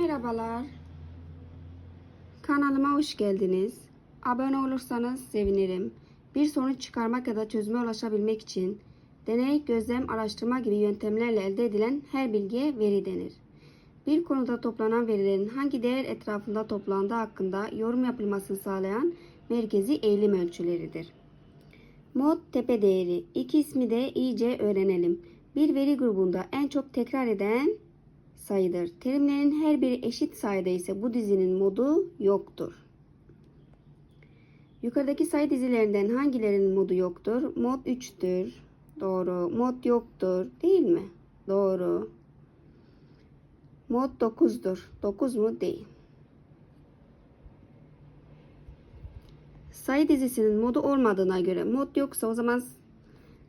Merhabalar. Kanalıma hoş geldiniz. Abone olursanız sevinirim. Bir sonuç çıkarmak ya da çözüme ulaşabilmek için deney, gözlem, araştırma gibi yöntemlerle elde edilen her bilgiye veri denir. Bir konuda toplanan verilerin hangi değer etrafında toplandığı hakkında yorum yapılmasını sağlayan merkezi eğilim ölçüleridir. Mod tepe değeri. İki ismi de iyice öğrenelim. Bir veri grubunda en çok tekrar eden sayıdır. Terimlerin her biri eşit sayıda ise bu dizinin modu yoktur. Yukarıdaki sayı dizilerinden hangilerinin modu yoktur? Mod 3'tür. Doğru. Mod yoktur. Değil mi? Doğru. Mod 9'dur. 9 mu? Değil. Sayı dizisinin modu olmadığına göre mod yoksa o zaman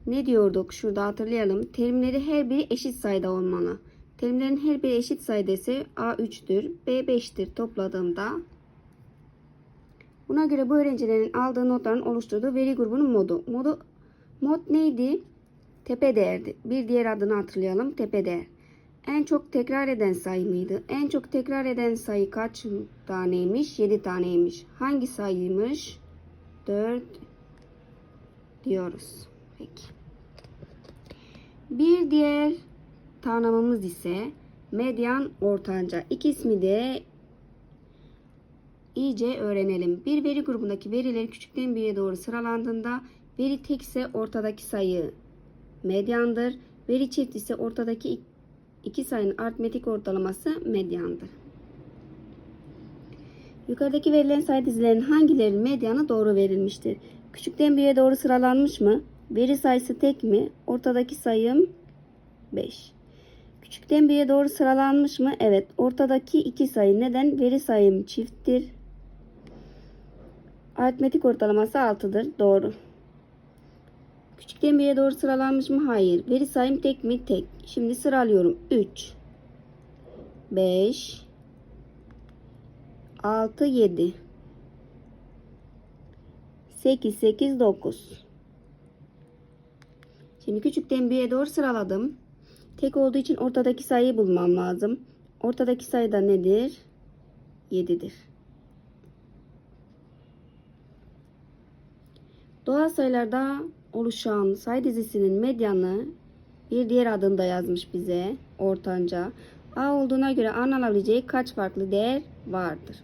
ne diyorduk? Şurada hatırlayalım. Terimleri her biri eşit sayıda olmalı. Terimlerin her biri eşit sayıda ise A 3'tür, B 5'tir topladığımda buna göre bu öğrencilerin aldığı notların oluşturduğu veri grubunun modu. Modu mod neydi? Tepe değerdi. Bir diğer adını hatırlayalım. Tepe değer. En çok tekrar eden sayı mıydı? En çok tekrar eden sayı kaç taneymiş? 7 taneymiş. Hangi sayıymış? 4 diyoruz. Peki. Bir diğer tanımımız ise medyan ortanca. İki ismi de iyice öğrenelim. Bir veri grubundaki veriler küçükten büyüğe doğru sıralandığında veri tekse ortadaki sayı medyandır. Veri çift ise ortadaki iki sayının aritmetik ortalaması medyandır. Yukarıdaki verilen sayı dizilerinin hangilerinin medyanı doğru verilmiştir? Küçükten büyüğe doğru sıralanmış mı? Veri sayısı tek mi? Ortadaki sayım 5. Küçükten büyüğe doğru sıralanmış mı? Evet. Ortadaki iki sayı neden? Veri sayım çifttir. Aritmetik ortalaması 6'dır. Doğru. Küçükten büyüğe doğru sıralanmış mı? Hayır. Veri sayım tek mi? Tek. Şimdi sıralıyorum. 3 5 6 7 8 8 9 Şimdi küçükten büyüğe doğru sıraladım. Tek olduğu için ortadaki sayıyı bulmam lazım. Ortadaki sayı da nedir? 7'dir. Doğal sayılarda oluşan sayı dizisinin medyanı bir diğer adını da yazmış bize. Ortanca. A olduğuna göre A'nın alabileceği kaç farklı değer vardır?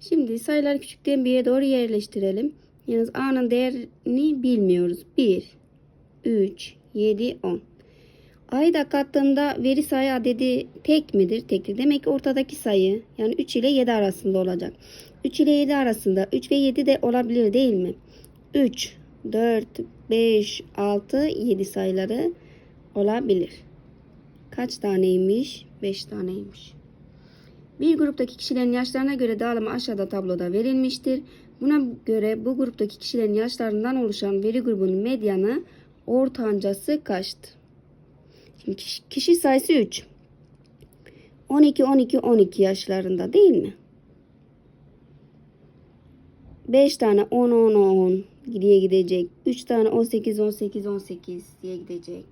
Şimdi sayıları küçükten büyüğe doğru yerleştirelim. Yalnız A'nın değerini bilmiyoruz. 1, 3, 7, 10. A'yı da veri sayı adedi tek midir? Tektir. Demek ki ortadaki sayı yani 3 ile 7 arasında olacak. 3 ile 7 arasında 3 ve 7 de olabilir değil mi? 3, 4, 5, 6, 7 sayıları olabilir. Kaç taneymiş? 5 taneymiş. Bir gruptaki kişilerin yaşlarına göre dağılımı aşağıda tabloda verilmiştir. Buna göre bu gruptaki kişilerin yaşlarından oluşan veri grubunun medyanı ortancası kaçtır? Şimdi kişi, kişi sayısı 3. 12, 12, 12 yaşlarında değil mi? 5 tane 10, 10, 10 diye gidecek. 3 tane 18, 18, 18 diye gidecek.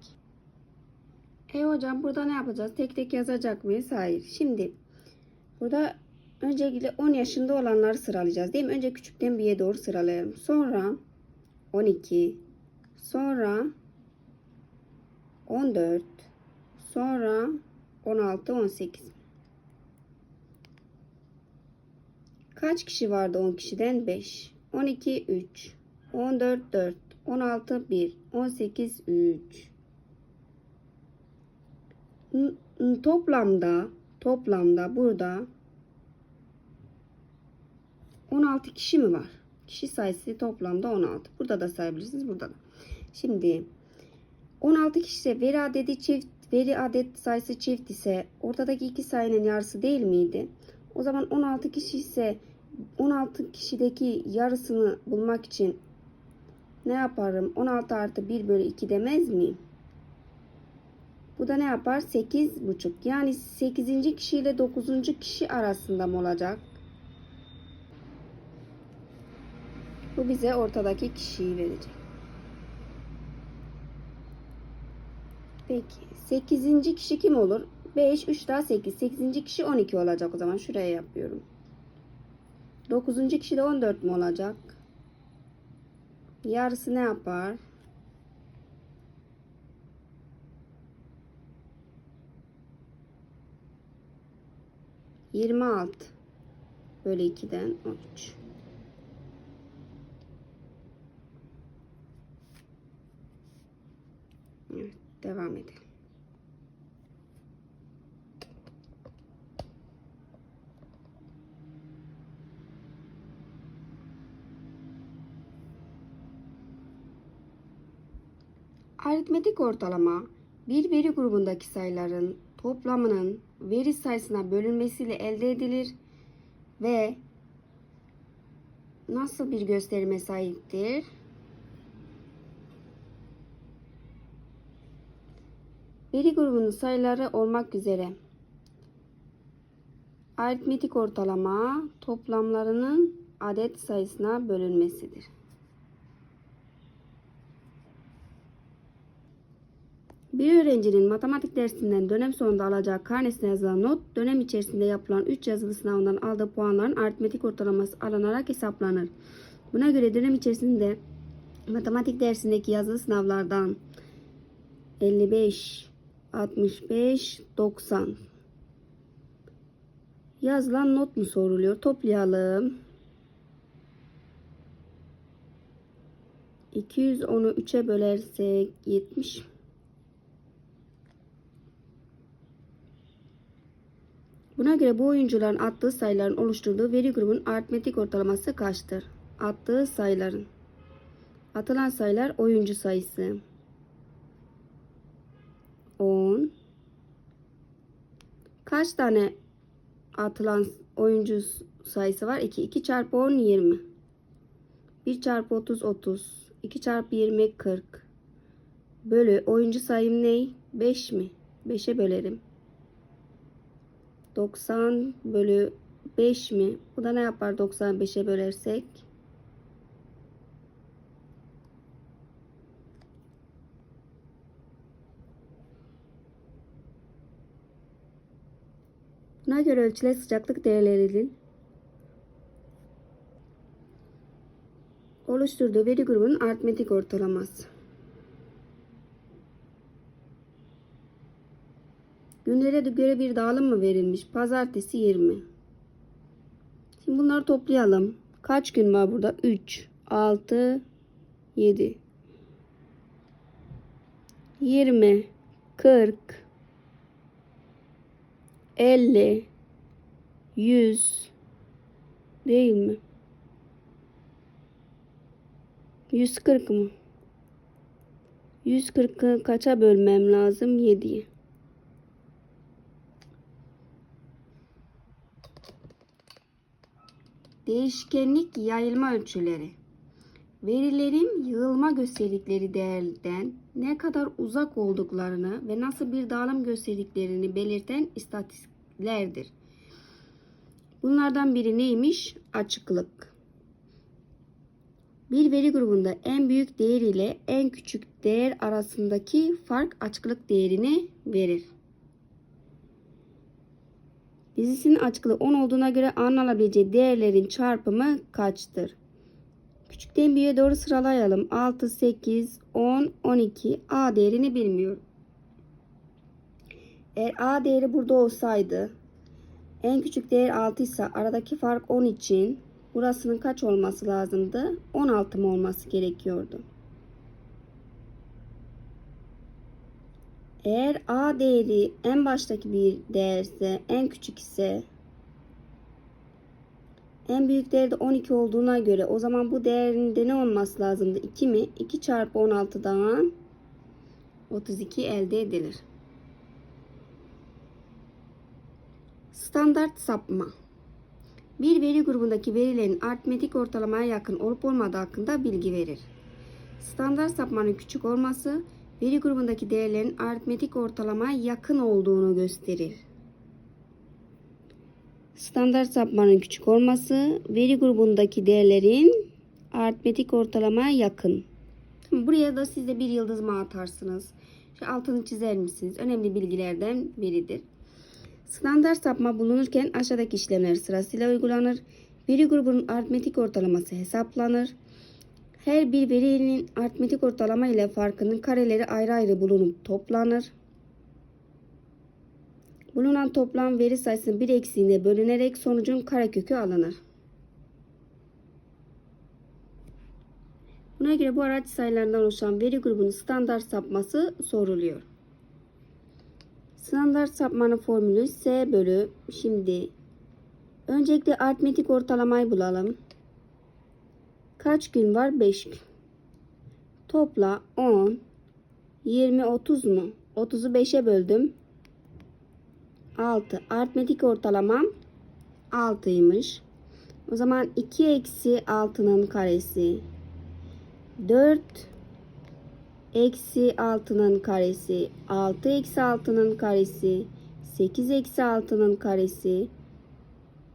E hocam burada ne yapacağız? Tek tek yazacak mıyız? Hayır. Şimdi burada öncelikle 10 yaşında olanları sıralayacağız değil mi? Önce küçükten büyüğe doğru sıralayalım. Sonra 12, sonra 14, sonra 16, 18. Kaç kişi vardı 10 kişiden? 5. 12, 3. 14, 4. 16, 1. 18, 3. N- n- Toplamda, toplamda burada 16 kişi mi var? Kişi sayısı toplamda 16. Burada da sayabilirsiniz, burada da. Şimdi 16 kişi ise veri adedi çift, veri adet sayısı çift ise ortadaki iki sayının yarısı değil miydi? O zaman 16 kişi ise 16 kişideki yarısını bulmak için ne yaparım? 16 artı 1 bölü 2 demez miyim? Bu da ne yapar? 8 buçuk. Yani 8. kişi ile 9. kişi arasında mı olacak? Bu bize ortadaki kişiyi verecek. Peki 8. kişi kim olur? 5, 3 daha 8. 8. kişi 12 olacak o zaman. Şuraya yapıyorum. 9. kişi de 14 mi olacak? Yarısı ne yapar? Yirmi altı bölü 2'den 13. Evet, devam edelim. Aritmetik ortalama bir veri grubundaki sayıların toplamının veri sayısına bölünmesiyle elde edilir ve nasıl bir gösterime sahiptir? Veri grubunun sayıları olmak üzere aritmetik ortalama toplamlarının adet sayısına bölünmesidir. Bir öğrencinin matematik dersinden dönem sonunda alacağı karnesine yazılan not, dönem içerisinde yapılan 3 yazılı sınavından aldığı puanların aritmetik ortalaması alınarak hesaplanır. Buna göre dönem içerisinde matematik dersindeki yazılı sınavlardan 55, 65, 90 yazılan not mu soruluyor? Toplayalım. 210'u 3'e bölersek 70. Buna göre bu oyuncuların attığı sayıların oluşturduğu veri grubunun aritmetik ortalaması kaçtır? Attığı sayıların. Atılan sayılar oyuncu sayısı. 10. Kaç tane atılan oyuncu sayısı var? 2. 2 çarpı 10 20. 1 çarpı 30 30. 2 çarpı 20 40. Bölü oyuncu sayım ne? 5 mi? 5'e bölerim. 90 bölü 5 mi? Bu da ne yapar 95'e bölersek? Buna göre ölçülen sıcaklık değerlerinin oluşturduğu veri grubunun aritmetik ortalaması. Günlere göre bir dağılım mı verilmiş? Pazartesi 20. Şimdi bunları toplayalım. Kaç gün var burada? 3, 6, 7. 20, 40, 50, 100 değil mi? 140 mı? 140'ı kaça bölmem lazım? 7'ye. Değişkenlik yayılma ölçüleri. Verilerin yığılma gösterdikleri değerden ne kadar uzak olduklarını ve nasıl bir dağılım gösterdiklerini belirten istatistiklerdir. Bunlardan biri neymiş? Açıklık. Bir veri grubunda en büyük değer ile en küçük değer arasındaki fark açıklık değerini verir. Dizisinin açıklığı 10 olduğuna göre A'nın alabileceği değerlerin çarpımı kaçtır? Küçükten büyüğe doğru sıralayalım. 6, 8, 10, 12. A değerini bilmiyorum. Eğer A değeri burada olsaydı en küçük değer 6 ise aradaki fark 10 için burasının kaç olması lazımdı? 16 mı olması gerekiyordu? Eğer A değeri en baştaki bir değerse, en küçük ise en büyük değerde 12 olduğuna göre o zaman bu değerin de ne olması lazımdı? 2 mi? 2 çarpı 16'dan 32 elde edilir. Standart sapma. Bir veri grubundaki verilerin aritmetik ortalamaya yakın olup olmadığı hakkında bilgi verir. Standart sapmanın küçük olması veri grubundaki değerlerin aritmetik ortalamaya yakın olduğunu gösterir. Standart sapmanın küçük olması veri grubundaki değerlerin aritmetik ortalamaya yakın. Buraya da siz de bir yıldız mı atarsınız? Şu altını çizer misiniz? Önemli bilgilerden biridir. Standart sapma bulunurken aşağıdaki işlemler sırasıyla uygulanır. Veri grubunun aritmetik ortalaması hesaplanır. Her bir verinin aritmetik ortalama ile farkının kareleri ayrı ayrı bulunup toplanır. Bulunan toplam veri sayısının bir eksiğine bölünerek sonucun karekökü alınır. Buna göre bu araç sayılarından oluşan veri grubunun standart sapması soruluyor. Standart sapmanın formülü S bölü. Şimdi öncelikle aritmetik ortalamayı bulalım. Kaç gün var? 5 gün. Topla 10, 20, 30 mu? 30'u 5'e böldüm. 6. Aritmetik ortalamam 6'ymış. O zaman 2 eksi 6'nın karesi 4 eksi 6'nın karesi 6 eksi 6'nın karesi 8 eksi 6'nın karesi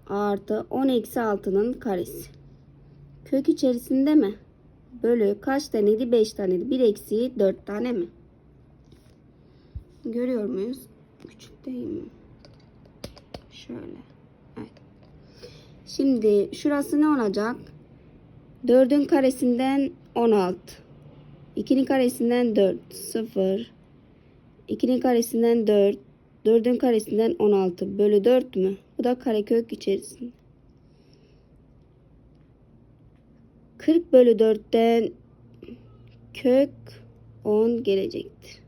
artı 10 eksi 6'nın karesi. Kök içerisinde mi? Bölü kaç taneydi? 5 taneydi. 1 eksi 4 tane mi? Görüyor muyuz? Küçük değil mi? Şöyle. Evet. Şimdi şurası ne olacak? 4'ün karesinden 16. 2'nin karesinden 4. 0. 2'nin karesinden 4. 4'ün karesinden 16. Bölü 4 mü? Bu da karekök içerisinde. 40 bölü 4'ten kök 10 gelecektir.